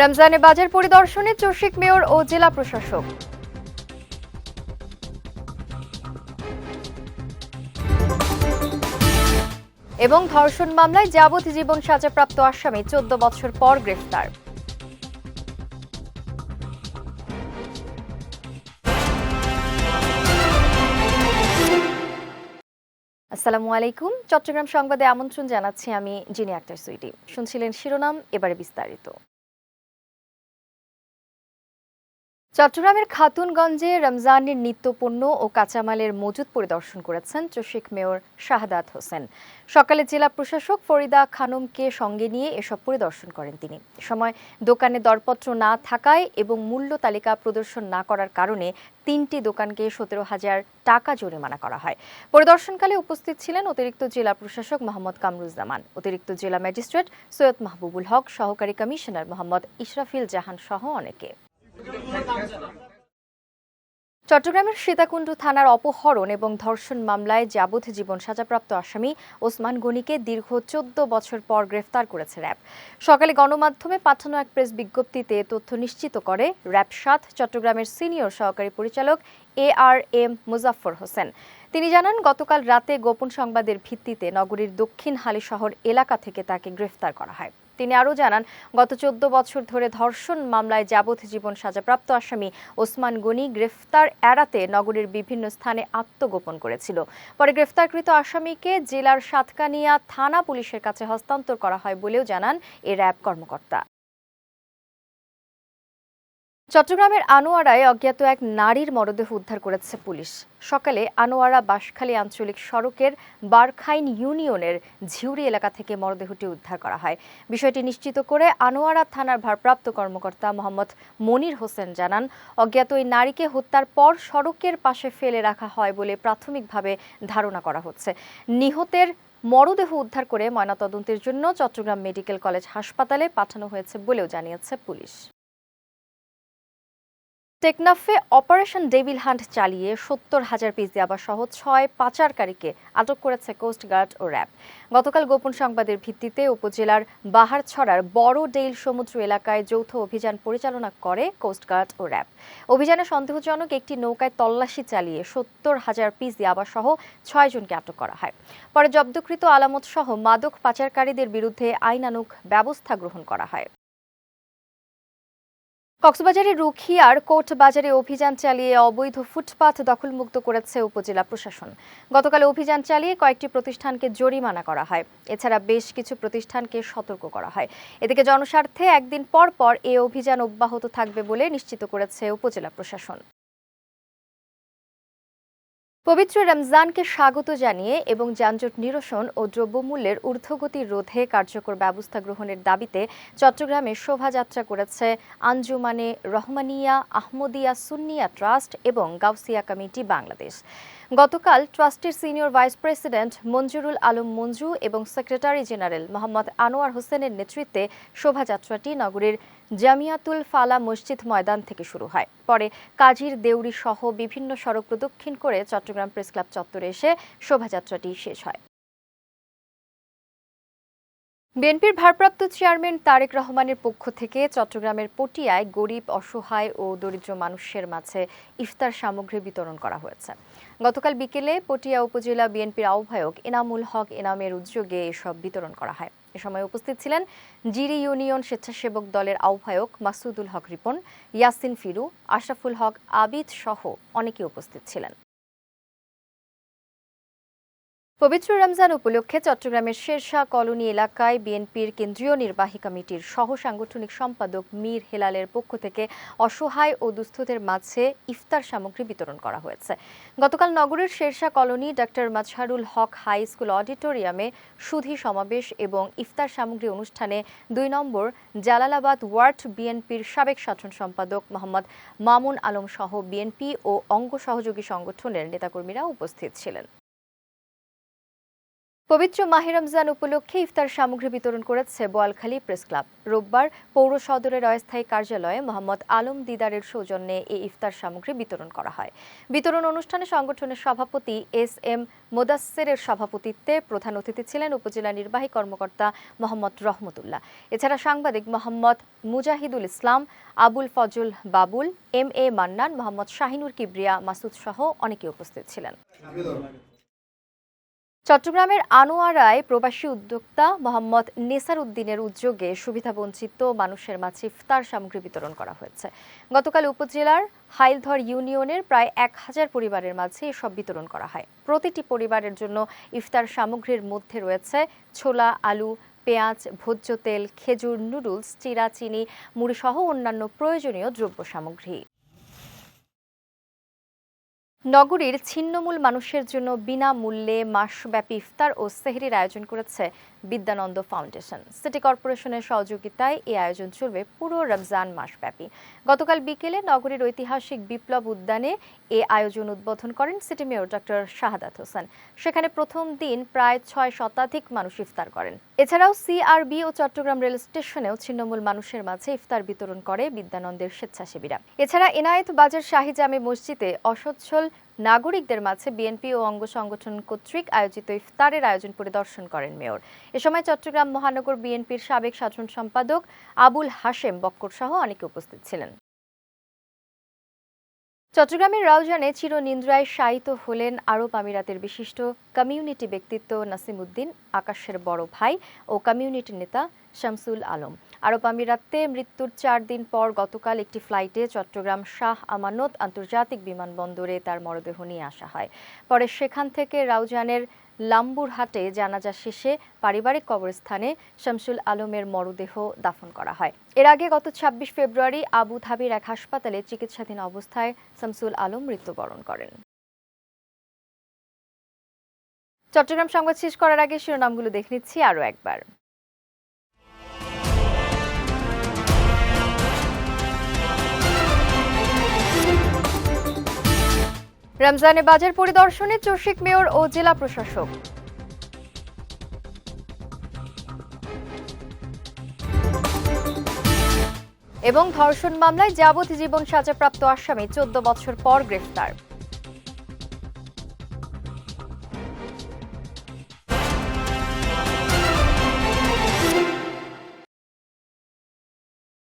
রমজানে বাজার পরিদর্শনে চসিক মেয়র ও জেলা প্রশাসক। এবং ধর্ষণ মামলায় যাবজ্জীবন সাজাপ্রাপ্ত আসামি চোদ্দ বছর পর গ্রেফতার। আসসালামু আলাইকুম। চট্টগ্রাম সংবাদে আমন্ত্রণ জানাচ্ছি আমি জিনি আক্তার সুইটি শুনছিলেন শিরোনাম, এবারে বিস্তারিত। চট্টগ্রামের খাতুনগঞ্জে রমজানের নিত্যপণ্য ও কাঁচামালের মজুদ পরিদর্শন করেছেন চশিক মেয়র শাহাদাত হোসেন। সকালে জেলা প্রশাসক ফরিদা খানমকে সঙ্গে নিয়ে এসব পরিদর্শন করেন তিনি। সময় দোকানে দরপত্র না থাকায় এবং মূল্য তালিকা প্রদর্শন না করার কারণে তিনটি দোকানকে সতেরো হাজার টাকা জরিমানা করা হয়। পরিদর্শনকালে উপস্থিত ছিলেন অতিরিক্ত জেলা প্রশাসক মোহাম্মদ কামরুজ্জামান, অতিরিক্ত জেলা ম্যাজিস্ট্রেট সৈয়দ মাহবুবুল হক, সহকারী কমিশনার মোহাম্মদ ইশরাফিল জাহান সহ অনেকে। চট্টগ্রামের সীতাকুণ্ড থানার অপহরণ এবং ধর্ষণ মামলায় যাবজ্জীবন সাজাপ্রাপ্ত আসামি ওসমান গনিকে দীর্ঘ চোদ্দ বছর পর গ্রেফতার করেছে র্যাব। সকালে গণমাধ্যমে পাঠানো এক প্রেস বিজ্ঞপ্তিতে তথ্য নিশ্চিত করে র্যাব সাত চট্টগ্রামের সিনিয়র সহকারী পরিচালক A R M Muzaffar Hossain. তিনি জানান, গতকাল রাতে গোপন সংবাদের ভিত্তিতে নগরীর দক্ষিণ হালিশহর এলাকা থেকে তাকে গ্রেফতার করা হয়। তিনি আরও জানান, গত চোদ্দ বছর ধরে ধর্ষণ মামলায় যাবজ্জীবন সাজাপ্রাপ্ত আসামি ওসমান গনি গ্রেফতার এড়াতে নগরীর বিভিন্ন স্থানে আত্মগোপন করেছিল। পরে গ্রেফতারকৃত আসামিকে জেলার সাতকানিয়া থানা পুলিশের কাছে হস্তান্তর করা হয় বলেও জানান এ র্যাব কর্মকর্তা। চট্টগ্রামের আনোয়ারায় অজ্ঞাত এক নারীর মরদেহ উদ্ধার করেছে পুলিশ। সকালে আনোয়ারা বাঁশখালী আঞ্চলিক সড়কের বারখাইন ইউনিয়নের ঝিউরি এলাকা থেকে মরদেহটি উদ্ধার করা হয়। বিষয়টি নিশ্চিত করে আনোয়ারা থানার ভারপ্রাপ্ত কর্মকর্তা মোহাম্মদ মনির হোসেন জানান, অজ্ঞাত ওই নারীকে হত্যার পর সড়কের পাশে ফেলে রাখা হয় বলে প্রাথমিকভাবে ধারণা করা হচ্ছে। নিহতের মরদেহ উদ্ধার করে ময়নাতদন্তের জন্য চট্টগ্রাম মেডিকেল কলেজ হাসপাতালে পাঠানো হয়েছে বলেও জানিয়েছে পুলিশ। টেকনাফে অপারেশন ডেভিল হান্ট চালিয়ে সত্তর হাজার পিস ইয়াবা সহ ছয় পাচারকারীকে আটক করেছে কোস্টগার্ড ও র্যাব। গতকাল গোপন সংবাদের ভিত্তিতে উপজেলার বাহারছড়ার বড় ডেইল সমুদ্র এলাকায় যৌথ অভিযান পরিচালনা করে কোস্টগার্ড ও র্যাব। অভিযানে সন্দেহজনক একটি নৌকায় তল্লাশি চালিয়ে সত্তর হাজার পিস ইয়াবা সহ ছয় জনকে আটক করা হয়। পরে জব্দকৃত আলামত সহ মাদক পাচারকারীদের বিরুদ্ধে আইনানুগ ব্যবস্থা গ্রহণ করা হয়। কক্সবাজারের রুখিয়ার কোর্ট বাজারে অভিযান চালিয়ে অবৈধ ফুটপাথ দখলমুক্ত করেছে উপজেলা প্রশাসন। গতকাল অভিযান চালিয়ে কয়েকটি প্রতিষ্ঠানকে জরিমানা করা হয়। এছাড়া বেশ কিছু প্রতিষ্ঠানকে সতর্ক করা হয়। এদিকে জনস্বার্থে একদিন পর পর এ অভিযান অব্যাহত থাকবে বলে নিশ্চিত করেছে উপজেলা প্রশাসন। পবিত্র রমজানকে স্বাগত জানিয়ে এবং যানজট নিরসন ও দ্রব্যমূল্যের ঊর্ধ্বগতি রোধে কার্যকর ব্যবস্থা গ্রহণের দাবিতে চট্টগ্রামে শোভাযাত্রা করেছে আঞ্জুমানে রহমানিয়া, আহমদিয়া সুন্নিয়া ট্রাস্ট এবং গাউসিয়া কমিটি বাংলাদেশ। গতকাল ট্রাস্টির senior vice president Manjurul Alam Manju এবং সেক্রেটারি জেনারেল মোহাম্মদ আনোয়ার হোসেনের নেতৃত্বে শোভাযাত্রাটি নগরীর জামিয়াতুল ফালা মসজিদ ময়দান থেকে শুরু হয়। পরে কাজীর দেউরি সহ বিভিন্ন সড়ক প্রদক্ষিণ করে চট্টগ্রাম প্রেস ক্লাব চত্বরে এসে শোভাযাত্রাটি শেষ হয়। বিএনপির ভারপ্রাপ্ত চেয়ারম্যান তারেক রহমানের পক্ষ থেকে চট্টগ্রামের পটিয়ায় গরিব, অসহায় ও দরিদ্র মানুষের মাঝে ইফতার সামগ্রী বিতরণ করা হয়েছে। গতকাল বিকেলে পটিয়া উপজেলা বিএনপির আহ্বায়ক এনামুল হক এনামের উদ্যোগে এসব বিতরণ করা হয়। এ সময় উপস্থিত ছিলেন জিরি ইউনিয়ন স্বেচ্ছাসেবক দলের আহ্বায়ক মাসুদুল হক রিপন, ইয়াসিন ফিরু, আশরাফুল হক, আবিদ সহ অনেকে উপস্থিত ছিলেন। পবিত্র রমজান উপলক্ষে চট্টগ্রামের শেরশাহ কলোনি এলাকায় বিএনপির কেন্দ্রীয় নির্বাহী কমিটির সহ সাংগঠনিক সম্পাদক মীর হেলালের পক্ষ থেকে অসহায় ও দুস্থদের মাঝে ইফতার সামগ্রী বিতরণ করা হয়েছে। গতকাল নগরের Shershah colony doctor Mazharul Haque high school অডিটোরিয়ামে সুধী সমাবেশ এবং ইফতার সামগ্রী অনুষ্ঠানে দুই নম্বর জালালাবাদ ওয়ার্ড বিএনপির সাবেক সাধারণ সম্পাদক মোহাম্মদ মামুন আলম সহ বিএনপি ও অঙ্গ সহযোগী সংগঠনের নেতাকর্মীরা উপস্থিত ছিলেন। পবিত্র মাহে রমজান উপলক্ষে ইফতার সামগ্রী বিতরণ করেছে বোয়ালখালী প্রেস ক্লাব। রোববার পৌর সদরের অস্থায়ী কার্যালয়ে মোহাম্মদ আলম দিদারের সৌজন্যে এই ইফতার সামগ্রী বিতরণ করা হয়। বিতরণ অনুষ্ঠানে সংগঠনের সভাপতি এস এম মোদাস্সেরের সভাপতিত্বে প্রধান অতিথি ছিলেন উপজেলা নির্বাহী কর্মকর্তা মোহাম্মদ রহমতুল্লাহ। এছাড়া সাংবাদিক মোহাম্মদ মুজাহিদুল ইসলাম, আবুল ফজল বাবুল, এম এ মান্নান, মোহাম্মদ শাহিনুর কিবরিয়া, মাসুদ সহ অনেকে উপস্থিত ছিলেন। চট্টগ্রামের আনোয়ারায় প্রবাসী উদ্যোক্তা মোহাম্মদ নেসার উদ্দিনের উদ্যোগে সুবিধাবঞ্চিত মানুষের মাঝে ইফতার সামগ্রী বিতরণ করা হয়েছে। গতকাল উপজেলার হাইলধর ইউনিয়নের প্রায় এক হাজার পরিবারের মাঝে এসব বিতরণ করা হয়। প্রতিটি পরিবারের জন্য ইফতার সামগ্রীর মধ্যে রয়েছে ছোলা, আলু, পেঁয়াজ, ভোজ্য তেল, খেজুর, নুডলস, চিরা, চিনি, মুড়িসহ অন্যান্য প্রয়োজনীয় দ্রব্য সামগ্রী। নগরীর ছিন্নমূল মানুষের জন্য বিনামূল্যে মাসব্যাপী ইফতার ও সেহরির আয়োজন করেছে বিদ্যানন্দ ফাউন্ডেশন। সিটি কর্পোরেশনের সহযোগিতায় এই আয়োজন চলবে পুরো রমজান মাসব্যাপী। গতকাল বিকেলে নগরীর ঐতিহাসিক বিপ্লব উদ্যানে এ আয়োজন উদ্বোধন করেন city mayor doctor Shahadat Hossain. সেখানে প্রথম দিন প্রায় ছয় শতাধিক মানুষ ইফতার করেন। এছাড়াও সিআরবি ও চট্টগ্রাম রেল স্টেশনেও ছিন্নমূল মানুষের মাঝে ইফতার বিতরণ করে বিদ্যানন্দের স্বেচ্ছাসেবীরা। এছাড়া এনায়েত বাজার শাহী জামে মসজিদে অসচ্ছল নাগরিকদের মাঝে বিএনপি ও অঙ্গ সংগঠন কর্তৃক আয়োজিত ইফতারের আয়োজন পরিদর্শন করেন মেয়র। এ সময় চট্টগ্রাম মহানগর বিএনপির সাবেক সাধারণ সম্পাদক আবুল হাশেম বক্কর সহ অনেকে উপস্থিত ছিলেন। চট্টগ্রামের রাউজানে চিরনিন্দ্রায় শায়িত হলেন আরব আমিরাতের বিশিষ্ট কমিউনিটি ব্যক্তিত্ব নাসিমউদ্দিন আকাশের বড় ভাই ও কমিউনিটি নেতা শামসুল আলম। আরব আমিরাতে মৃত্যুর চার দিন পর গতকাল একটি ফ্লাইটে চট্টগ্রাম শাহ আমানত আন্তর্জাতিক বিমানবন্দরে তার মরদেহ নিয়ে আসা হয়। পরে সেখান থেকে রাউজানের লাম্বুরহাটে জানাজা শেষে পারিবারিক কবরস্থানে শামসুল আলমের মরদেহ দাফন করা হয়। এর আগে গত ছাব্বিশ ফেব্রুয়ারি আবু ধাবির এক হাসপাতালে চিকিৎসাধীন অবস্থায় শামসুল আলম মৃত্যুবরণ করেন। চট্টগ্রাম সংবাদ শেষ করার আগে শিরোনামগুলো দেখে নিচ্ছি আরও একবার। রমজানে বাজার পরিদর্শনে চশিক মেয়র ও জেলা প্রশাসক। এবং ধর্ষণ মামলায় যাবজ্জীবন সাজাপ্রাপ্ত আসামি চোদ্দ বছর পর গ্রেফতার।